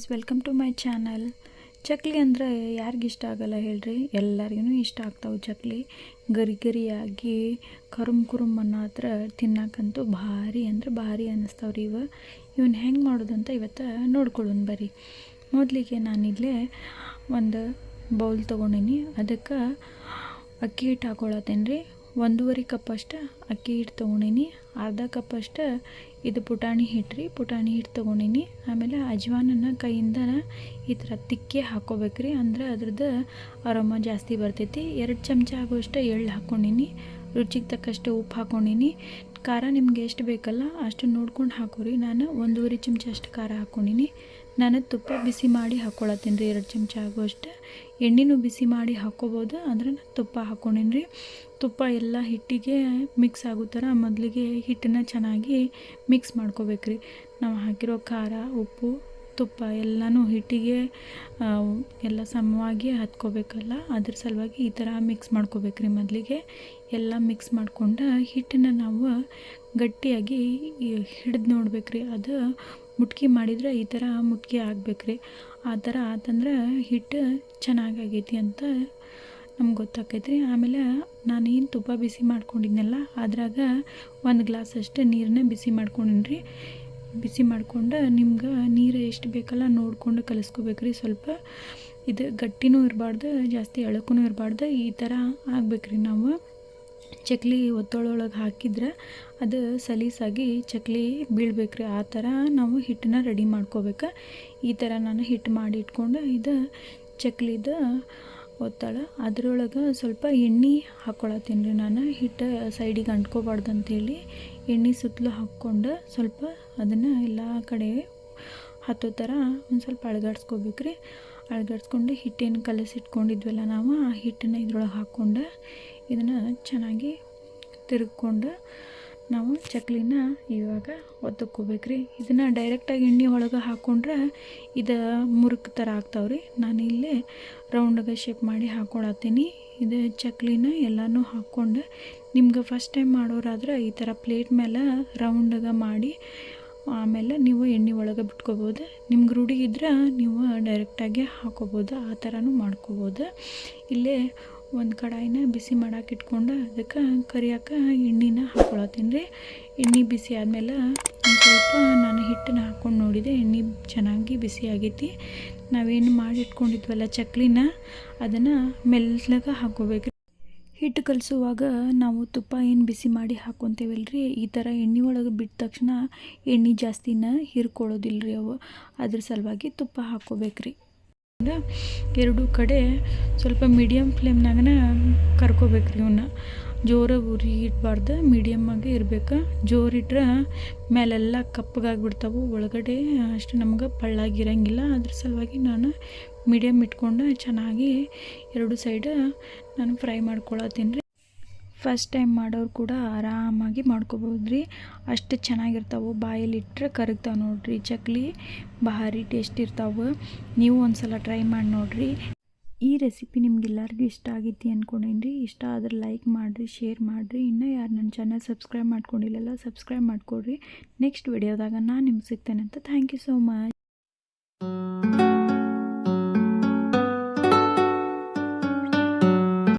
Friends welcome to my channel chakli ಅಂದರೆ ಯಾರಿಗಿಷ್ಟ ಆಗಲ್ಲ ಹೇಳ್ರಿ? ಎಲ್ಲರಿಗೂ ಇಷ್ಟ ಆಗ್ತಾವೆ ಚಕ್ಲಿ. ಗರಿ ಗರಿಯಾಗಿ ಕರುಮ್ ಕುರುಮ್ ಅನ್ನೋ ಹತ್ರ ತಿನ್ನಕ್ಕಂತೂ ಭಾರಿ ಅಂದ್ರೆ ಭಾರಿ ಅನ್ನಿಸ್ತಾವ್ರಿ ಇವ. ಇವನ್ನ ಹೆಂಗೆ ಮಾಡೋದಂತ ಇವತ್ತು ನೋಡ್ಕೊಳ್ಳೋಣ ಬರ್ರಿ. ಮೊದಲಿಗೆ ನಾನಿಲ್ಲೇ ಒಂದು ಬೌಲ್ ತೊಗೊಂಡೀನಿ. ಅದಕ್ಕೆ ಅಕ್ಕಿ ಹಿಟ್ಟು ಹಾಕೊಳತ್ತೇನೆ ರೀ ಒಂದೂವರೆ ಕಪ್ ಅಷ್ಟು ಅಕ್ಕಿ ಹಿಟ್ಟು ತೊಗೊಂಡೀನಿ, ಅರ್ಧ ಕಪ್ ಅಷ್ಟು ಇದು ಪುಟಾಣಿ ಹಿಟ್ಟು ರೀ, ಪುಟಾಣಿ ಹಿಟ್ಟು ತೊಗೊಂಡೀನಿ. ಆಮೇಲೆ ಅಜ್ವಾನನ್ನು ಕೈಯಿಂದ ಈ ಥರ ತಿಕ್ಕಿ ಹಾಕ್ಕೋಬೇಕ್ರಿ ಅಂದ್ರೆ ಅದ್ರದ್ದು ಅರೋಮ ಜಾಸ್ತಿ ಬರ್ತೈತಿ. ಎರಡು ಚಮಚ ಆಗುವಷ್ಟು ಎಳ್ಳು ಹಾಕ್ಕೊಂಡೀನಿ ರುಚಿಗೆ ತಕ್ಕಷ್ಟು ಉಪ್ಪು ಹಾಕ್ಕೊಂಡೀನಿ ಖಾರ ನಿಮ್ಗೆ ಎಷ್ಟು ಬೇಕಲ್ಲ ಅಷ್ಟು ನೋಡ್ಕೊಂಡು ಹಾಕೋರಿ. ನಾನು ಒಂದೂವರೆ ಚಮಚ ಅಷ್ಟು ಖಾರ ಹಾಕ್ಕೊಂಡೀನಿ ನಾನು ತುಪ್ಪ ಬಿಸಿ ಮಾಡಿ ಹಾಕ್ಕೊಳತ್ತೀನಿ ರೀ, ಎರಡು ಚಮಚ ಆಗುವಷ್ಟು ಎಣ್ಣೆನೂ ಬಿಸಿ ಮಾಡಿ ಹಾಕ್ಕೋಬೋದು ಅಂದ್ರೆ ನಾನು ತುಪ್ಪ ಹಾಕ್ಕೊಂಡೀನಿ ರೀ. ತುಪ್ಪ ಎಲ್ಲ ಹಿಟ್ಟಿಗೆ ಮಿಕ್ಸ್ ಆಗೋ ಥರ ಮೊದಲಿಗೆ ಹಿಟ್ಟನ್ನ ಚೆನ್ನಾಗಿ ಮಿಕ್ಸ್ ಮಾಡ್ಕೋಬೇಕ್ರಿ ನಾವು ಹಾಕಿರೋ ಖಾರ, ಉಪ್ಪು, ತುಪ್ಪ ಎಲ್ಲನೂ ಹಿಟ್ಟಿಗೆ ಎಲ್ಲ ಸಮವಾಗಿ ಹತ್ಕೋಬೇಕಲ್ಲ? ಅದ್ರ ಸಲುವಾಗಿ ಈ ಥರ ಮಿಕ್ಸ್ ಮಾಡ್ಕೋಬೇಕ್ರಿ ಮೊದಲಿಗೆ. ಎಲ್ಲ ಮಿಕ್ಸ್ ಮಾಡ್ಕೊಂಡು ಹಿಟ್ಟನ್ನ ನಾವು ಗಟ್ಟಿಯಾಗಿ ಹಿಡಿದು ನೋಡ್ಬೇಕ್ರಿ ಅದು ಮುಟ್ಕಿ ಮಾಡಿದ್ರೆ ಈ ಥರ ಮುಟ್ಕಿ ಆಗ್ಬೇಕ್ರಿ ಆ ಥರ ಆತಂದ್ರೆ ಹಿಟ್ಟು ಚೆನ್ನಾಗಾಗೈತಿ ಅಂತ ನಮ್ಗೆ ಗೊತ್ತಾಕೈತ್ರಿ. ಆಮೇಲೆ ನಾನು ಏನು ತುಪ್ಪ ಬಿಸಿ ಮಾಡ್ಕೊಂಡಿದ್ನಲ್ಲ, ಅದ್ರಾಗ ಒಂದು ಗ್ಲಾಸ್ ಅಷ್ಟು ನೀರನ್ನ ಬಿಸಿ ಮಾಡ್ಕೊಂಡಿನಿ ಬಿಸಿ ಮಾಡಿಕೊಂಡು ನಿಮ್ಗೆ ನೀರು ಎಷ್ಟು ಬೇಕಲ್ಲ ನೋಡಿಕೊಂಡು ಕಲಿಸ್ಕೋಬೇಕ್ರಿ ಸ್ವಲ್ಪ ಇದು ಗಟ್ಟಿನೂ ಇರಬಾರ್ದು, ಜಾಸ್ತಿ ಎಳಕೂ ಇರಬಾರ್ದು, ಈ ಥರ ಆಗ್ಬೇಕ್ರಿ ನಾವು. ಚಕ್ಲಿ ಒತ್ತೊಳೊಳಗೆ ಹಾಕಿದ್ರೆ ಅದು ಸಲೀಸಾಗಿ ಚಕ್ಲಿ ಬೀಳ್ಬೇಕ್ರಿ. ಆ ಥರ ನಾವು ಹಿಟ್ಟನ್ನ ರೆಡಿ ಮಾಡ್ಕೋಬೇಕು. ಈ ಥರ ನಾನು ಹಿಟ್ಟು ಮಾಡಿ ಇಟ್ಕೊಂಡು ಇದು ಚಕ್ಲಿದ ಒತ್ತಳ. ಅದರೊಳಗೆ ಸ್ವಲ್ಪ ಎಣ್ಣೆ ಹಾಕ್ಕೊಳತ್ತೀನಿ ರೀ ನಾನು. ಹಿಟ್ಟು ಸೈಡಿಗೆ ಅಂಟ್ಕೋಬಾರ್ದು ಅಂಥೇಳಿ ಎಣ್ಣೆ ಸುತ್ತಲೂ ಹಾಕ್ಕೊಂಡು ಸ್ವಲ್ಪ ಅದನ್ನು ಎಲ್ಲ ಕಡೆ ಹತ್ತೋ ಥರ ಒಂದು ಸ್ವಲ್ಪ ಅಳಗಾಡ್ಸ್ಕೋಬೇಕು ರೀ ಅಳಗಾಡ್ಸ್ಕೊಂಡು ಹಿಟ್ಟೇನು ಕಲಸಿಟ್ಕೊಂಡಿದ್ವಲ್ಲ ನಾವು, ಆ ಹಿಟ್ಟನ್ನು ಇದ್ರೊಳಗೆ ಹಾಕ್ಕೊಂಡು ಇದನ್ನು ಚೆನ್ನಾಗಿ ತಿರುಗ್ಕೊಂಡು ನಾವು ಚಕ್ಲಿನ ಇವಾಗ ರೀ ಇದನ್ನು ಡೈರೆಕ್ಟಾಗಿ ಎಣ್ಣೆ ಒಳಗೆ ಹಾಕ್ಕೊಂಡ್ರೆ ಇದು ಮುರುಕು ಥರ ಆಗ್ತಾವ್ರಿ. ನಾನು ಇಲ್ಲೇ ರೌಂಡ್ಗೆ ಶೇಪ್ ಮಾಡಿ ಹಾಕ್ಕೊಳತ್ತೀನಿ ಇದು ಚಕ್ಲಿನ ಎಲ್ಲನೂ ಹಾಕ್ಕೊಂಡು ನಿಮ್ಗೆ ಫಸ್ಟ್ ಟೈಮ್ ಮಾಡೋರಾದ್ರೆ ಈ ಥರ ಪ್ಲೇಟ್ ಮೇಲೆ ರೌಂಡ್ಗೆ ಮಾಡಿ ಆಮೇಲೆ ನೀವು ಎಣ್ಣೆ ಒಳಗೆ ಬಿಟ್ಕೋಬೋದು. ನಿಮ್ಗೆ ರೂಢಿ ಇದ್ರೆ ನೀವು ಡೈರೆಕ್ಟಾಗಿ ಹಾಕೋಬೋದು. ಆ ಥರನೂ ಮಾಡ್ಕೋಬೋದು. ಇಲ್ಲೇ ಒಂದು ಕಡಾಯಿನ ಬಿಸಿ ಮಾಡಕ್ಕೆ ಇಟ್ಕೊಂಡು ಅದಕ್ಕೆ ಕರಿಯಾಕ ಎಣ್ಣೆನ ಹಾಕ್ಕೊಳತ್ತೀನಿ ರೀ. ಎಣ್ಣೆ ಬಿಸಿ ಆದಮೇಲೆ ಸ್ವಲ್ಪ ನಾನು ಹಿಟ್ಟನ್ನ ಹಾಕ್ಕೊಂಡು ನೋಡಿದೆ, ಎಣ್ಣೆ ಚೆನ್ನಾಗಿ ಬಿಸಿ ಆಗೈತಿ. ನಾವೇನು ಮಾಡಿಟ್ಕೊಂಡಿದ್ವಲ್ಲ ಚಕ್ಲಿನ, ಅದನ್ನು ಮೆಲ್ಲಗೆ ಹಾಕ್ಕೋಬೇಕು ಹಿಟ್ಟು ಕಲಿಸುವಾಗ ನಾವು ತುಪ್ಪ ಏನು ಬಿಸಿ ಮಾಡಿ ಹಾಕ್ಕೊತೇವಲ್ರಿ ಈ ಥರ ಎಣ್ಣೆ ಒಳಗೆ ಬಿಟ್ಟ ತಕ್ಷಣ ಎಣ್ಣೆ ಜಾಸ್ತಿನ ಹೀರ್ಕೊಳ್ಳೋದಿಲ್ಲ ರೀ ಅವು. ಅದ್ರ ಸಲುವಾಗಿ ತುಪ್ಪ ಹಾಕ್ಕೋಬೇಕ್ರಿ ಎರಡು ಕಡೆ ಸ್ವಲ್ಪ ಮೀಡಿಯಮ್ ಫ್ಲೇಮ್ನಾಗನ ಕರ್ಕೋಬೇಕ್ರಿ ಇವನ್ನ ಜೋರ ಉರಿ ಇಡಬಾರ್ದು ಮೀಡಿಯಮ್ಮಾಗೆ ಇರಬೇಕು. ಜೋರು ಇಟ್ರೆ ಮೇಲೆಲ್ಲ ಕಪ್ಪಗಾಗ್ಬಿಡ್ತಾವೆ. ಒಳಗಡೆ ಅಷ್ಟು ನಮ್ಗೆ ಪಳ್ಳಾಗಿರಂಗಿಲ್ಲ. ಅದ್ರ ಸಲುವಾಗಿ ನಾನು ಮೀಡಿಯಮ್ ಇಟ್ಕೊಂಡು ಚೆನ್ನಾಗಿ ಎರಡು ಸೈಡ್ ನಾನು ಫ್ರೈ ಮಾಡ್ಕೊಳತ್ತೀನಿ ರೀ. ಫಸ್ಟ್ ಟೈಮ್ ಮಾಡೋರು ಕೂಡ ಆರಾಮಾಗಿ ಮಾಡ್ಕೋಬೋದು ರೀ ಅಷ್ಟು ಚೆನ್ನಾಗಿರ್ತಾವೆ. ಬಾಯಲ್ಲಿ ಇಟ್ಟರೆ ಕರಗ್ತಾವೆ ನೋಡಿರಿ. ಚಕ್ಲಿ ಭಾರಿ ಟೇಸ್ಟ್ ಇರ್ತಾವೆ. ನೀವು ಒಂದು ಸಲ ಟ್ರೈ ಮಾಡಿ ನೋಡಿರಿ. ಈ ರೆಸಿಪಿ ನಿಮ್ಗೆಲ್ಲರಿಗೂ ಇಷ್ಟ ಆಗೈತಿ ಅಂದ್ಕೊಂಡೇನಿ ಇಷ್ಟ ಆದ್ರೆ ಲೈಕ್ ಮಾಡಿರಿ ಶೇರ್ ಮಾಡಿರಿ. ಇನ್ನೂ ಯಾರು ನನ್ನ ಚಾನಲ್ ಸಬ್ಸ್ಕ್ರೈಬ್ ಮಾಡ್ಕೊಂಡಿಲ್ಲಲ್ಲ ಸಬ್ಸ್ಕ್ರೈಬ್ ಮಾಡ್ಕೊಡ್ರಿ. ನೆಕ್ಸ್ಟ್ ವಿಡಿಯೋದಾಗ ನಾನು ನಿಮ್ಗೆ ಸಿಗ್ತೇನೆ ಅಂತ ಥ್ಯಾಂಕ್ ಯು ಸೋ ಮಚ್